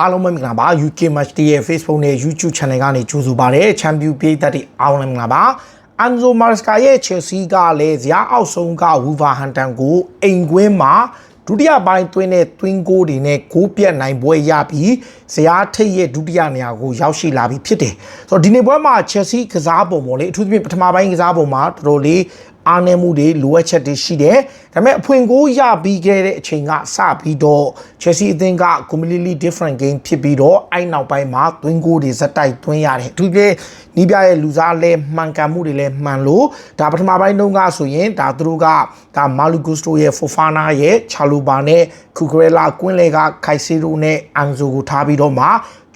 အားလုံးပဲမင်္ဂလာပါ UK Match Day ရဲ့ Facebook နဲ့ YouTube Channel ကနေကြိုဆိုပါရစေချန်ပီယံပြည်သက်တွေအားလုံးမင်္ဂလာပါအန်ဇိုမာစကာရဲ့ Chelsea ကလည်းဇာအောက်ဆုံးက Wolverhampton ကိုအိမ်ကွင်းမှာဒုတိယပိုင်းသွင်းတဲ့သွင်းကိုတွေနဲ့ဂိုးပြတ်နိုင်ပွဲရပြီးဇာထိတ်ရဲ့ဒုတိယနေရာကိုရောက်ရှိလာပြီဖြစ်တယ်ဆိုတော့ဒီနေ့ပွဲမှာ Chelsea ကစားပုံပေါ်လေအထူးသဖြင့်ပထမပိုင်းကစားပုံမှာတော်တော်လေးအားနည်းမှုတွေလိုအပ်ချက်တွေရှိတယ်။ဒါပေမဲ့အဖွင့်ကိုရပြီးခဲ့တဲ့အချိန်ကစပြီးတော့ Chelsea အသင်းက completely different game ဖြစ်ပြီးတော့အဲ့နောက်ပိုင်းမှာသွင်းကိုတွေဇက်တိုက်သွင်းရတယ်။အထူးသဖြင့်နီးပြရဲ့လူစားလဲမှန်ကန်မှုတွေလဲမှန်လို့ဒါပထမပိုင်းတုန်းကဆိုရင်ဒါသူတို့ကဒါမာလူဂူစတိုရဲ့ Fofana ရဲ့ Chaluba နဲ့ Cucurella ကွင်းလေကခိုက်စီရိုနဲ့ Anzo ကိုထားပြီးတော့မှ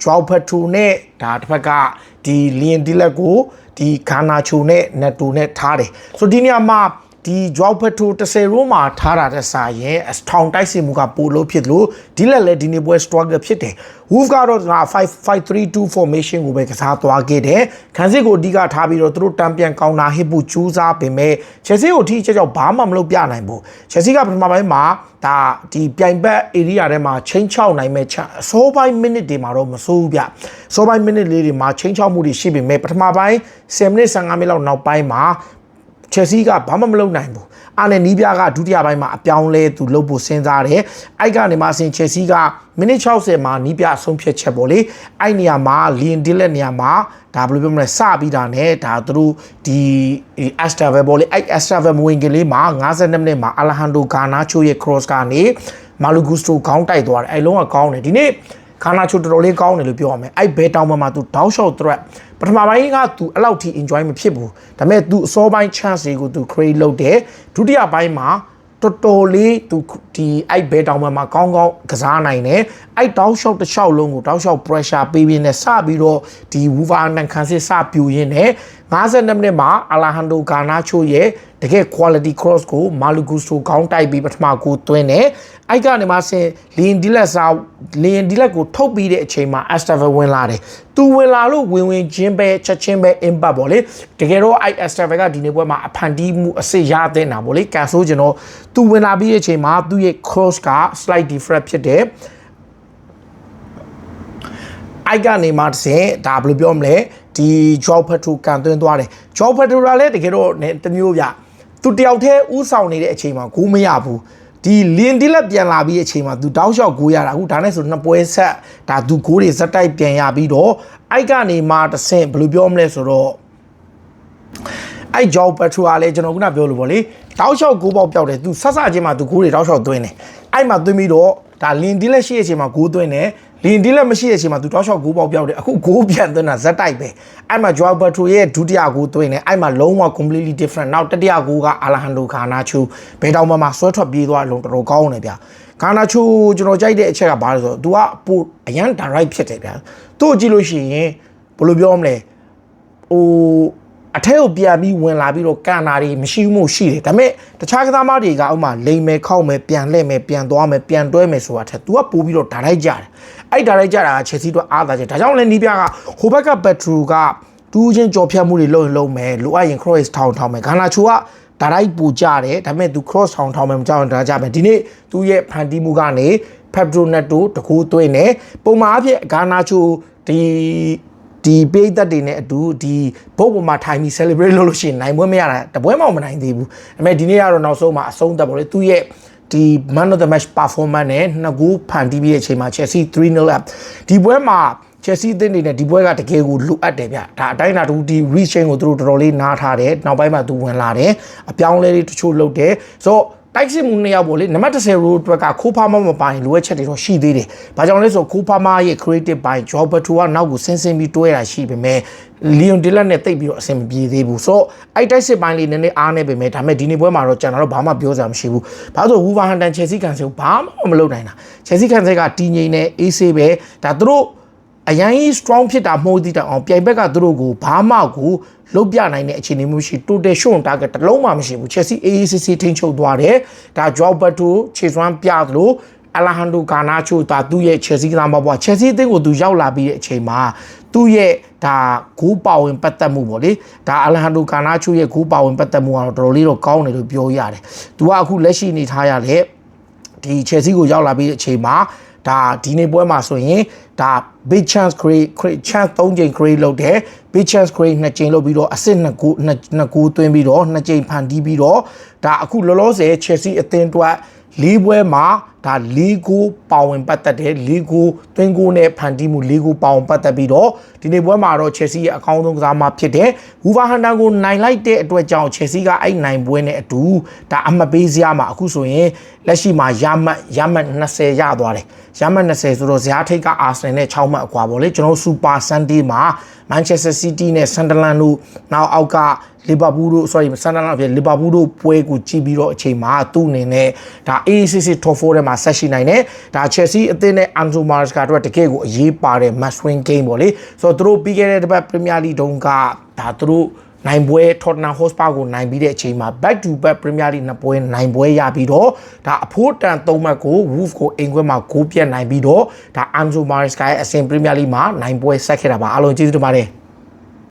Joao Pedro နဲ့ဒါတစ်ဖက်က ဒီ Liam Delap ကိုဒီဂါနာချိုနဲ့နက်တိုနဲ့ထားတယ်ဆိုဒီနေရာမှာ ဒီဂျောက်ဖက်ထို30ရိုးမှာထားတာတဲ့စာရင်အထောင်တိုက်စီမှုကပိုလို့ဖြစ်လို့ဒီလက်လည်းဒီနေ့ပွဲ struggle ဖြစ်တယ် Wolf ကတော့5532 formation ကိုပဲကစားသွားခဲ့တယ်ခန်းစစ်ကိုအဓိကထားပြီးတော့သူတို့တံပြန်ကောင်းတာဟစ်ဖို့ကြိုးစားပေမဲ့ Chelsea ကိုထိချက်ကြောင့်ဘာမှမလုပ်ပြနိုင်ဘူး Chelsea ကပထမပိုင်းမှာဒါဒီပြိုင်ဘက် area ထဲမှာချင်းချောက်နိုင်မဲ့အစောပိုင်း minute တွေမှာတော့မစိုးဘူးဗျအစောပိုင်း minute လေးတွေမှာချင်းချောက်မှုတွေရှိပေမဲ့ပထမပိုင်း10မိနစ်15မိနစ်လောက်နောက်ပိုင်းမှာ ချက်စီကဘာမှမလုပ်နိုင်ဘူးအားနဲ့နီးပြကဒုတိယပိုင်းမှာအပြောင်းလဲသူလုပ်ဖို့စဉ်းစားတယ်အဲ့ကနေမှဆင်ချက်စီကမိနစ်60မှာနီးပြအဆုံးဖြတ်ချက်ပေါ့လေအဲ့နေရာမှာလီယန်ဒီလက်နေရာမှာဒါဘယ်လိုပြောမလဲစပြီးတာနဲ့ဒါသူတို့ဒီအက်စတာဗယ်ပေါ့လေအဲ့အက်စတာဗယ်မဝင်ကလေးမှာ52မိနစ်မှာအလဟန်ဒိုဂါနာချိုရဲ့ cross ကနေမာလူဂူစတိုခေါင်းတိုက်သွားတယ်အဲ့လုံးကကောင်းတယ်ဒီနေ့ ခါနာချိုတော်တော်လေးကောင်းတယ်လို့ပြောရမယ်အဲ့ဘဲတောင်ပေါ်မှာသူတောက်လျှောက် threat ပထမပိုင်းကသူအဲ့လောက်ထိ enjoy မဖြစ်ဘူးဒါပေမဲ့သူအစောပိုင်း chance တွေကိုသူ create လုပ်တယ်ဒုတိယပိုင်းမှာတော်တော်လေးသူဒီအဲ့ဘဲတောင်ပေါ်မှာကောင်းကောင်းကစားနိုင်တယ်အဲ့တောက်လျှောက်တစ်လျှောက်လုံးကိုတောက်လျှောက် pressure ပေးပြီးနဲ့စပြီးတော့ဒီ Wolverhampton ခန်းစစ်စပြူရင်းနဲ့52မိနစ်မှာအလာဟန်ဒိုဂါနာချိုရဲ့တကယ် quality cross ကိုမာလူဂူစတိုခေါင်းတိုက်ပြီးပထမကိုသွင်းတယ်အဲ့ကနေမှဆင်လီယန်ဒီလက်စာလီယန်ဒီလက်ကိုထုတ်ပြီးတဲ့အချိန်မှာ Astava ဝင်လာတယ်သူဝင်လာလို့ဝင်ဝင်ချင်းပဲချက်ချင်းပဲ impact ပေါ့လေတကယ်တော့အဲ့ Astava ကဒီနေ့ပွဲမှာအဖန်တီးမှုအစ်စ်ရတဲ့နာပေါ့လေကန်ဆိုးကျွန်တော်သူဝင်လာပြီးတဲ့အချိန်မှာသူ့ရဲ့ cross က slight different ဖြစ်တယ်အိုက်ကနေမှတစ်စင်ဒါဘယ်လိုပြောမလဲဒီဂျော့ဖက်ထူကန်သွင်းသွားတယ်ဂျော့ဖက်ထူကလည်းတကယ်တော့တမျိုးပြ သူတယောက်တည်းဥဆောင်နေတဲ့အချိန်မှာဂိုးမရဘူးဒီလင်ဒီလက်ပြန်လာပြီးအချိန်မှာသူတောက်လျှောက်ဂိုးရတာအခုဒါနဲ့ဆိုနှစ်ပွဲဆက်ဒါသူဂိုးတွေဇက်တိုက်ပြန်ရပြီးတော့အိုက်ကနေမှတစ်ဆင့်ဘယ်လိုပြောမလဲဆိုတော့အဲ့ဂျော့ပထရလည်းကျွန်တော်ခုနပြောလို့ပေါ့လေတောက်လျှောက်ဂိုးပေါက်ပြောက်တယ်သူဆက်စချင်းမှာသူဂိုးတွေတောက်လျှောက်သွင်းတယ်အဲ့မှာသွင်းပြီးတော့ဒါလင်ဒီလက်ရှိတဲ့အချိန်မှာဂိုးသွင်းတယ် လင်ဒီလက်မရှိတဲ့အချိန်မှာသူတောက်လျှောက်ဂိုးပေါက်ပြောက်တယ်အခုဂိုးပြန်သွင်းတာဇက်တိုက်ပဲအဲ့မှာဂျော့ပထရရဲ့ဒုတိယဂိုးသွင်းတယ်အဲ့မှာလုံးဝ completely different နောက်တတိယဂိုးကအာလဟန်ဒိုခါနာချူဘယ်တောင်မှမှာဆွဲထွက်ပြေးသွားလုံးတော်တော်ကောင်းတယ်ဗျာခါနာချူကျွန်တော်ကြိုက်တဲ့အချက်ကဘာလဲဆိုတော့ तू ကပိုအရန် direct ဖြစ်တယ်ဗျာသူ့ကိုကြည့်လို့ရှိရင်ဘယ်လိုပြောမလဲဟို အထက်ကိုပြန်ပြီးဝင်လာပြီးတော့ကန်နာတွေမရှိမှုရှိတယ်ဒါပေမဲ့တခြားကစားမတွေကဥမာလိမ်မယ်ခောက်မယ်ပြန်လှည့်မယ်ပြန်သွားမယ်ပြန်တွဲမယ်ဆိုတာထက် तू ကပို့ပြီးတော့ဒါလိုက်ကြတယ်အဲ့ဒါလိုက်ကြတာကချက်စီတော့အားသာချက်ဒါကြောင့်လည်းနီးပြကဟိုဘက်ကဘက်ထရူကတူးချင်းကြော်ဖြတ်မှုတွေလုပ်ရင်လုပ်မယ်လိုအပ်ရင် cross ထောင်ထောင်မယ်ဂါနာချူကဒါလိုက်ပူကြတယ်ဒါပေမဲ့ तू cross ထောင်ထောင်မယ်မကြောက်ရင်ဒါကြမယ်ဒီနေ့သူ့ရဲ့ဖန်တီးမှုကနေ Pedro Neto တကူသွင်းနေပုံမှန်အဖြစ်ဂါနာချူဒီ ဒီပေးသက်တွေနဲ့အတူဒီဘုတ်ပေါ်မှာထိုင်ပြီး celebrate လုပ်လို့ရှိရင်နိုင်ပွဲမရတာတပွဲမှမနိုင်သေးဘူးဒါပေမဲ့ဒီနေ့ကတော့နောက်ဆုံးမှာအဆုံးသက်ပေါ့လေသူ့ရဲ့ဒီ man of the match performance နဲ့နှစ်ကူဖန်တီးပြီးတဲ့အချိန်မှာ Chelsea 3-0 up ဒီပွဲမှာ Chelsea အသင်းတွေနဲ့ဒီပွဲကတကယ်ကိုလိုအပ်တယ်ဗျဒါအတိုင်းအတာတူဒီ reach chain ကိုသူတို့တော်တော်လေးနားထားတယ်နောက်ပိုင်းမှာသူဝင်လာတယ်အပြောင်းလဲလေးတချို့လုပ်တယ်ဆိုတော့ တိုက်စစ်မှုနှစ်ယောက်ပေါ့လေနံပါတ်10ရိုးအတွက်ကခိုးဖားမမပိုင်လိုအပ်ချက်တွေတော့ရှိသေးတယ်။ဘာကြောင့်လဲဆိုခိုးဖားမရဲ့ creative ပိုင်း job ဘတူကနောက်ကိုဆင်းဆင်းပြီးတွဲတာရှိပေမဲ့ Leon Dillard နဲ့တိတ်ပြီးတော့အဆင်မပြေသေးဘူး။ဆိုတော့အဲ့တိုက်စစ်ပိုင်းလေးနည်းနည်းအားနေပေမဲ့ဒါပေမဲ့ဒီနေ့ပွဲမှာတော့ကျွန်တော်တို့ဘာမှပြောစရာမရှိဘူး။ဘာလို့ Wolverhampton Chelsea ကန်ဆယ်ဘာမှမလုပ်နိုင်တာ။ Chelsea ကန်ဆယ်ကတည်ငြိမ်နေအေးဆေးပဲဒါသူတို့ အရင်ကြီး strong ဖြစ်တာမဟုတ်သေးတောင်အောင်ပြိုင်ဘက်ကသူတို့ကိုဘာမှကိုလုတ်ပြနိုင်တဲ့အခြေအနေမျိုးရှိ total shot target တစ်လုံးမှမရှိဘူး Chelsea AACC ထိန်းချုပ်သွားတယ်ဒါ Joao Pedro ခြေစွမ်းပြသလိုအလာဟန်ဒိုဂါနာချိုတာသူ့ရဲ့ Chelsea ကစားမပွား Chelsea အသင်းကိုသူရောက်လာပြီးတဲ့အချိန်မှာသူ့ရဲ့ဒါဂိုးပါဝင်ပတ်သက်မှုပေါ့လေဒါအလာဟန်ဒိုဂါနာချိုရဲ့ဂိုးပါဝင်ပတ်သက်မှုကတော့တော်တော်လေးတော့ကောင်းတယ်လို့ပြောရတယ်သူကအခုလက်ရှိနေထားရတဲ့ဒီ Chelsea ကိုရောက်လာပြီးတဲ့အချိန်မှာ ဒါဒီနေ့ပွဲမှာဆိုရင်ဒါ big chance create create chance 3ချိန် create လုပ်တယ် big chance create 2ချိန်လုပ်ပြီးတော့ assist 2ကို2ကိုသွင်းပြီးတော့2ချိန်ဖန်တီးပြီးတော့ဒါအခုလောလောဆယ် Chelsea အသင်းအတွက်လေးပွဲမှာ ဒါလေးကိုပါဝင်ပတ်သက်တယ်လေးကိုသွင်းကိုနဲ့ဖန်တီးမှုလေးကိုပါဝင်ပတ်သက်ပြီးတော့ဒီနေ့ပွဲမှာတော့ Chelsea ရဲ့အကောင်းဆုံးကစားမဖြစ်တယ်။ Wolverhampton ကိုနိုင်လိုက်တဲ့အတွက်ကြောင့် Chelsea ကအဲ့နိုင်ပွဲနဲ့အတူဒါအမှတ်ပေးစရာမှာအခုဆိုရင်လက်ရှိမှာရမှတ်ရမှတ်20ရသွားတယ်။ရမှတ်20ဆိုတော့ဇာတ်ထိတ်က Arsenal နဲ့6မှတ်အကွာပေါ့လေကျွန်တော် Super Sunday မှာ Manchester City နဲ့ Sunderland တို့နောက်အောက်ကလီဗာပူးတို့ sorry ဆန်ဒလန်ဖြစ်လီဗာပူးတို့ပွဲကိုကြည့်ပြီးတော့အချိန်မှာသူ့အနေနဲ့ဒါ ACC Top 4ထဲမှာဆက်ရှိနိုင်တယ်ဒါ Chelsea အသင်းနဲ့ Anzo Maresca တို့တကယ်ကိုအရေးပါတဲ့ match win game ပေါ့လေဆိုတော့သူတို့ပြီးခဲ့တဲ့တစ်ပတ် Premier League တုန်းကဒါသူတို့နိုင်ပွဲ Tottenham Hotspur ကိုနိုင်ပြီးတဲ့အချိန်မှာ back to back Premier League နှစ်ပွဲနိုင်ပွဲရပြီးတော့ဒါအဖို့တန်၃မှတ်ကို Wolf ကိုအိမ်ခွဲမှာဂိုးပြတ်နိုင်ပြီးတော့ဒါ Anzo Maresca ရဲ့အဆင့် Premier League မှာနိုင်ပွဲဆက်ခဲ့တာပါအားလုံးကျေးဇူးတင်ပါတယ်